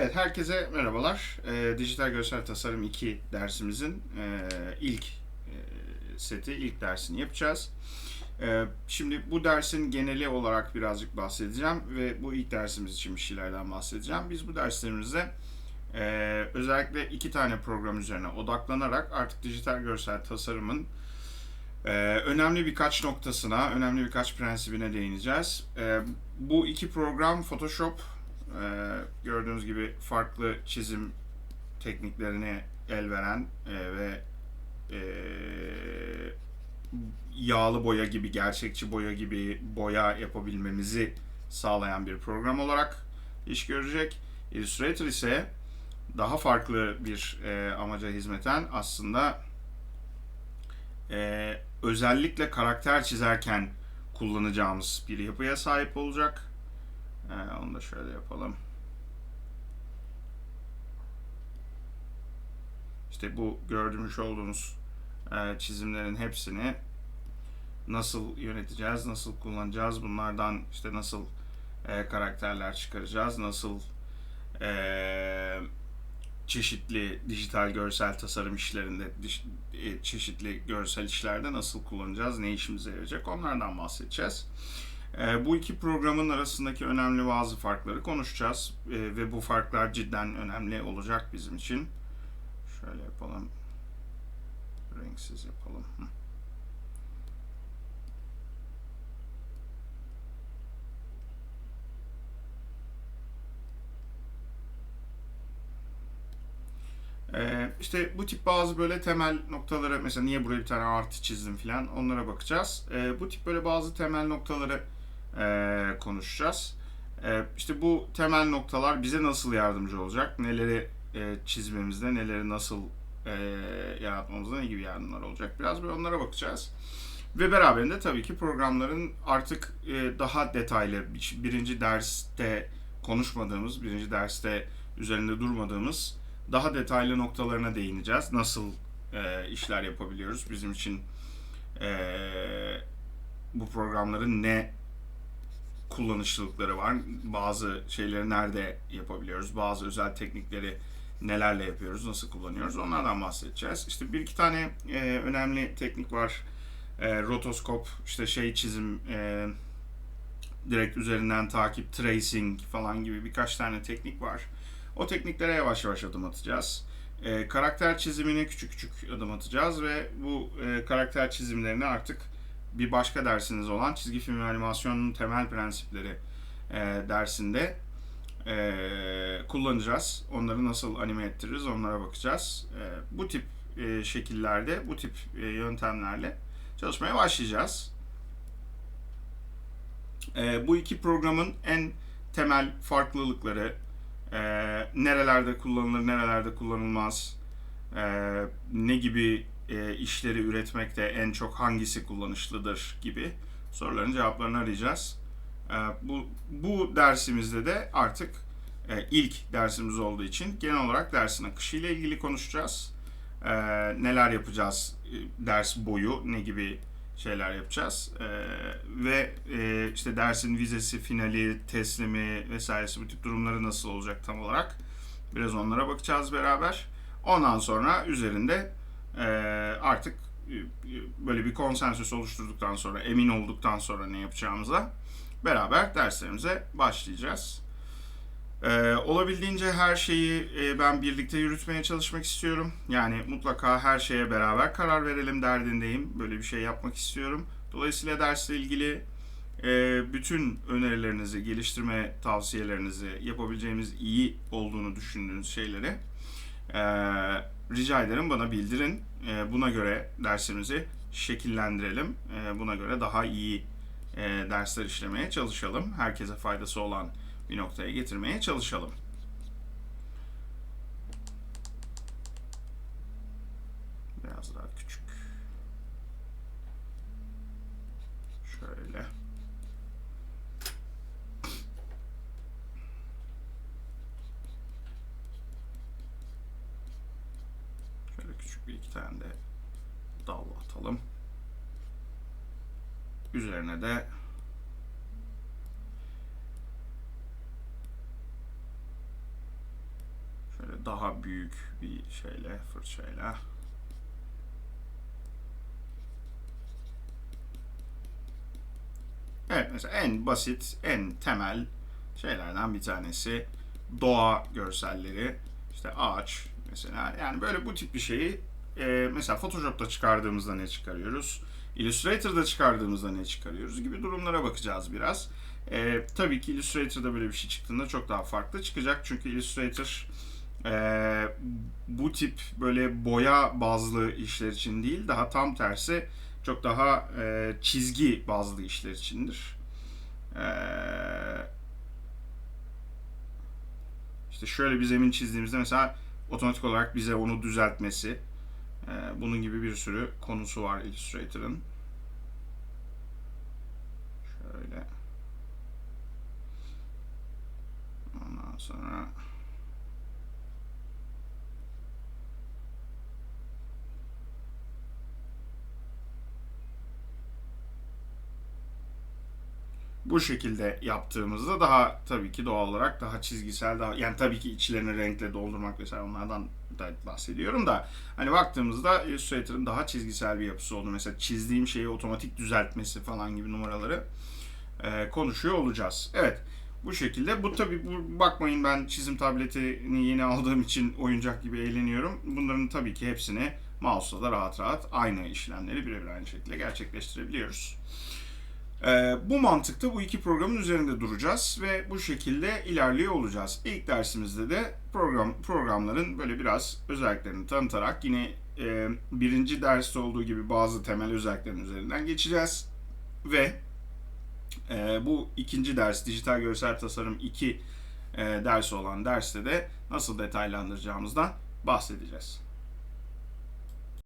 Evet, herkese merhabalar. Ee, Dijital Görsel Tasarım 2 dersimizin e, ilk e, seti, ilk dersini yapacağız. E, şimdi bu dersin geneli olarak birazcık bahsedeceğim ve bu ilk dersimiz için bir şeylerden bahsedeceğim. Biz bu derslerimizde e, özellikle iki tane program üzerine odaklanarak artık dijital görsel tasarımın ee, önemli birkaç noktasına, önemli birkaç prensibine değineceğiz. Ee, bu iki program Photoshop, e, gördüğünüz gibi farklı çizim tekniklerine el veren e, ve e, yağlı boya gibi, gerçekçi boya gibi boya yapabilmemizi sağlayan bir program olarak iş görecek. Illustrator ise daha farklı bir e, amaca hizmeten aslında e, özellikle karakter çizerken kullanacağımız bir yapıya sahip olacak. Ee, onu da şöyle yapalım. İşte bu gördüğümüz olduğunuz e, çizimlerin hepsini nasıl yöneteceğiz, nasıl kullanacağız, bunlardan işte nasıl e, karakterler çıkaracağız, nasıl e, çeşitli dijital görsel tasarım işlerinde, e, çeşitli görsel işlerde nasıl kullanacağız, ne işimize yarayacak onlardan bahsedeceğiz. E, bu iki programın arasındaki önemli bazı farkları konuşacağız e, ve bu farklar cidden önemli olacak bizim için. Şöyle yapalım, renksiz yapalım. Ee, işte bu tip bazı böyle temel noktaları mesela niye buraya bir tane artı çizdim falan onlara bakacağız. Ee, bu tip böyle bazı temel noktaları e, konuşacağız. Ee, işte bu temel noktalar bize nasıl yardımcı olacak? Neleri e, çizmemizde, neleri nasıl e, yaratmamızda ne gibi yardımlar olacak? Biraz böyle onlara bakacağız. Ve beraberinde tabii ki programların artık e, daha detaylı birinci derste konuşmadığımız, birinci derste üzerinde durmadığımız daha detaylı noktalarına değineceğiz. Nasıl e, işler yapabiliyoruz? Bizim için e, bu programların ne kullanışlılıkları var? Bazı şeyleri nerede yapabiliyoruz? Bazı özel teknikleri nelerle yapıyoruz? Nasıl kullanıyoruz? Onlardan bahsedeceğiz. İşte bir iki tane e, önemli teknik var. E, rotoskop, işte şey çizim, e, direkt üzerinden takip, tracing falan gibi birkaç tane teknik var. O tekniklere yavaş yavaş adım atacağız. E, karakter çizimine küçük küçük adım atacağız ve bu e, karakter çizimlerini artık bir başka dersiniz olan çizgi film ve animasyonun temel prensipleri e, dersinde e, kullanacağız. Onları nasıl anime ettiririz onlara bakacağız. E, bu tip e, şekillerde, bu tip e, yöntemlerle çalışmaya başlayacağız. E, bu iki programın en temel farklılıkları e, nerelerde kullanılır, nerelerde kullanılmaz, e, ne gibi e, işleri üretmekte en çok hangisi kullanışlıdır gibi soruların cevaplarını arayacağız. E, bu, bu dersimizde de artık e, ilk dersimiz olduğu için genel olarak dersin akışı ile ilgili konuşacağız. E, neler yapacağız e, ders boyu, ne gibi şeyler yapacağız. E, ve e, işte dersin vizesi, finali, teslimi vesairesi bu tip durumları nasıl olacak tam olarak biraz onlara bakacağız beraber. Ondan sonra üzerinde e, artık e, böyle bir konsensüs oluşturduktan sonra, emin olduktan sonra ne yapacağımıza beraber derslerimize başlayacağız. Ee, olabildiğince her şeyi e, ben birlikte yürütmeye çalışmak istiyorum. Yani mutlaka her şeye beraber karar verelim derdindeyim. Böyle bir şey yapmak istiyorum. Dolayısıyla dersle ilgili e, bütün önerilerinizi, geliştirme tavsiyelerinizi, yapabileceğimiz iyi olduğunu düşündüğünüz şeyleri e, rica ederim bana bildirin. E, buna göre dersimizi şekillendirelim. E, buna göre daha iyi e, dersler işlemeye çalışalım. Herkese faydası olan bir noktaya getirmeye çalışalım. Biraz daha küçük. Şöyle. Şöyle küçük bir iki tane de dal atalım. Üzerine de Şöyle daha büyük bir şeyle, fırçayla. Evet mesela en basit, en temel şeylerden bir tanesi doğa görselleri. İşte ağaç mesela. Yani böyle bu tip bir şeyi e, mesela Photoshop'ta çıkardığımızda ne çıkarıyoruz? Illustrator'da çıkardığımızda ne çıkarıyoruz gibi durumlara bakacağız biraz. E, tabii ki Illustrator'da böyle bir şey çıktığında çok daha farklı çıkacak. Çünkü Illustrator e, bu tip böyle boya bazlı işler için değil, daha tam tersi çok daha e, çizgi bazlı işler içindir. E, işte şöyle bir zemin çizdiğimizde mesela otomatik olarak bize onu düzeltmesi, bunun gibi bir sürü konusu var Illustrator'ın. Şöyle. Ondan sonra bu şekilde yaptığımızda daha tabii ki doğal olarak daha çizgisel daha yani tabii ki içlerini renkle doldurmak vesaire onlardan da bahsediyorum da hani baktığımızda Illustrator'ın daha çizgisel bir yapısı olduğunu mesela çizdiğim şeyi otomatik düzeltmesi falan gibi numaraları e, konuşuyor olacağız. Evet bu şekilde. Bu tabii bu, bakmayın ben çizim tabletini yeni aldığım için oyuncak gibi eğleniyorum. Bunların tabii ki hepsini mouse'la da rahat rahat aynı işlemleri birebir aynı şekilde gerçekleştirebiliyoruz. Ee, bu mantıkta bu iki programın üzerinde duracağız ve bu şekilde ilerliyor olacağız. İlk dersimizde de program programların böyle biraz özelliklerini tanıtarak yine e, birinci derste olduğu gibi bazı temel özelliklerin üzerinden geçeceğiz ve e, bu ikinci ders dijital görsel tasarım 2 e, dersi olan derste de nasıl detaylandıracağımızdan bahsedeceğiz.